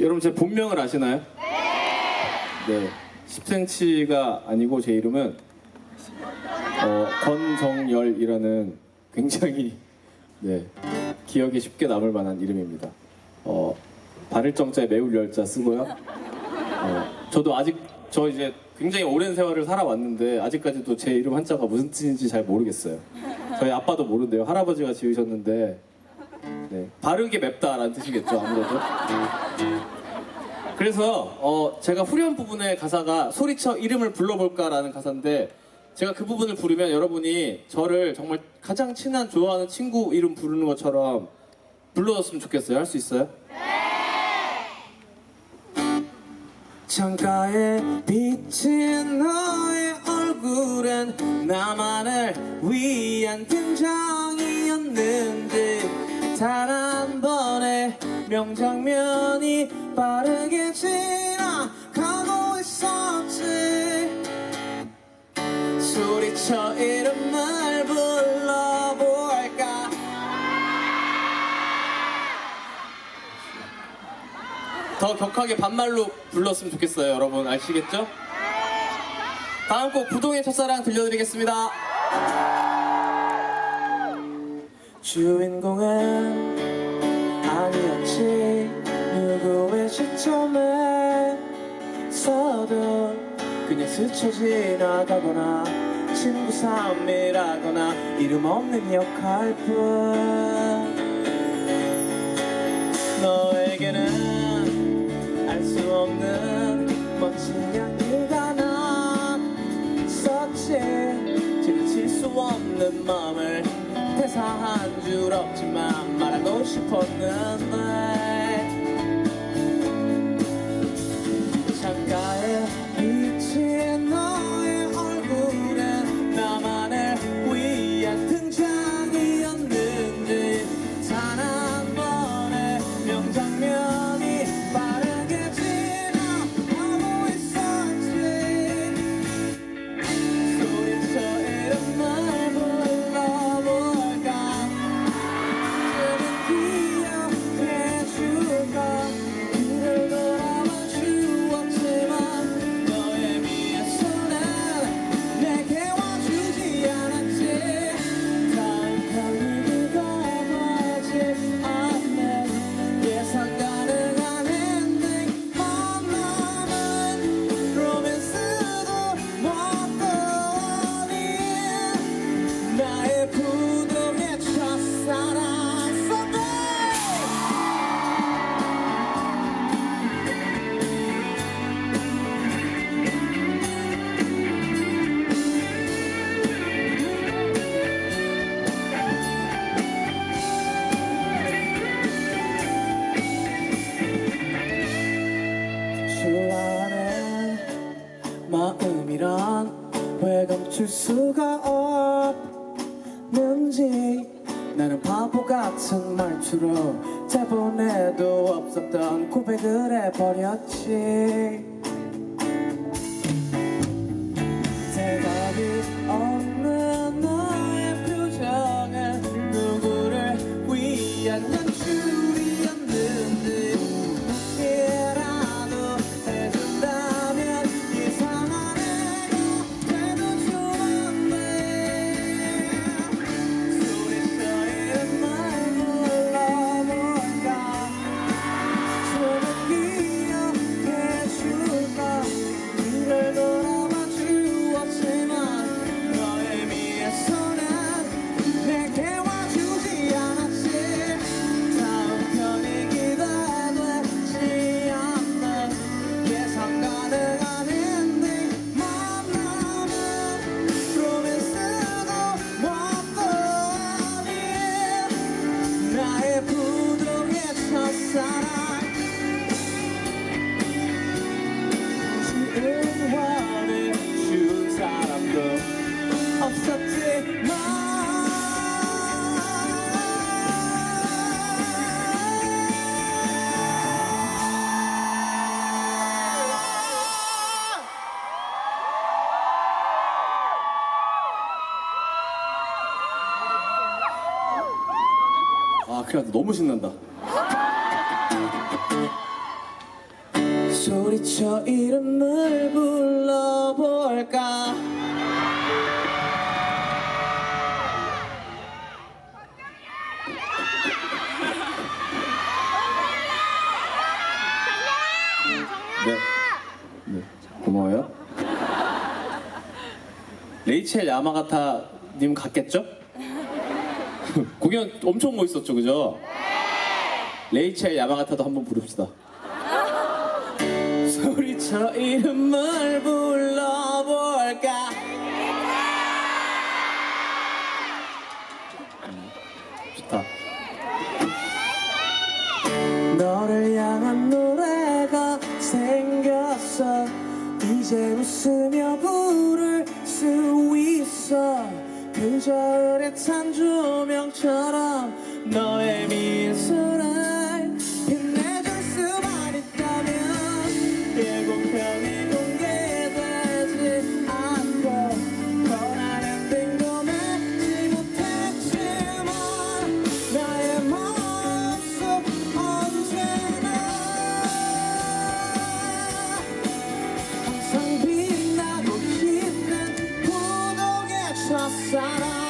여러분 제 본명을 아시나요? 네. 10cm가 아니고 제 이름은 어, 권정열이라는 굉장히 네, 기억에 쉽게 남을 만한 이름입니다. 어, 바를 정자에 매울 열자 쓰고요. 어, 저도 아직 저 이제 굉장히 오랜 세월을 살아왔는데 아직까지도 제 이름 한자가 무슨 뜻인지 잘 모르겠어요. 저희 아빠도 모른대요. 할아버지가 지으셨는데 네, 바르게 맵다라는 뜻이겠죠 아무래도. 그래서 어, 제가 후렴 부분의 가사가 소리쳐 이름을 불러볼까라는 가사인데 제가 그 부분을 부르면 여러분이 저를 정말 가장 친한 좋아하는 친구 이름 부르는 것처럼 불러줬으면 좋겠어요. 할 수 있어요? 창가에 비친 너의 얼굴엔 나만을 위한 등장이었는지 단 한 번의 명장면이 빠르게 지나가고 있었지. 소리쳐 이름을 불러볼까? 더 격하게 반말로 불렀으면 좋겠어요. 여러분 아시겠죠? 다음 곡 부동의 첫사랑 들려드리겠습니다 주인공은 아니었지. 누구의 시점에 서도 그냥 스쳐 지나가거나 친구 삼이라거나 이름 없는 역할뿐 대사한 줄 없지만 말하고 싶었는데 왜 감출 수가 없는지. 나는 바보 같은 말투로 대본에도 없었던 고백을 해버렸지 아, 그래 너무 신난다. 소리쳐 이름을 불러볼까 네. 네. 고마워요. 레이첼 야마가타 님 갔겠죠? 공연 엄청 멋있었죠, 그죠? 레이첼 야마가타도 한번 부릅시다. 소리쳐 이름을 불러볼까 좋다. 너를 향한 노래가 생겼어 이제 웃으며 부를 수 있어 그저 산조명처럼 너의 미소를 빛내줄 수만 있다면 예고편이 공개되지 않고 변하는 궁금하지 못했지만 나의 마음속 언제나 항상 빛나고 있는 고독의 첫사랑.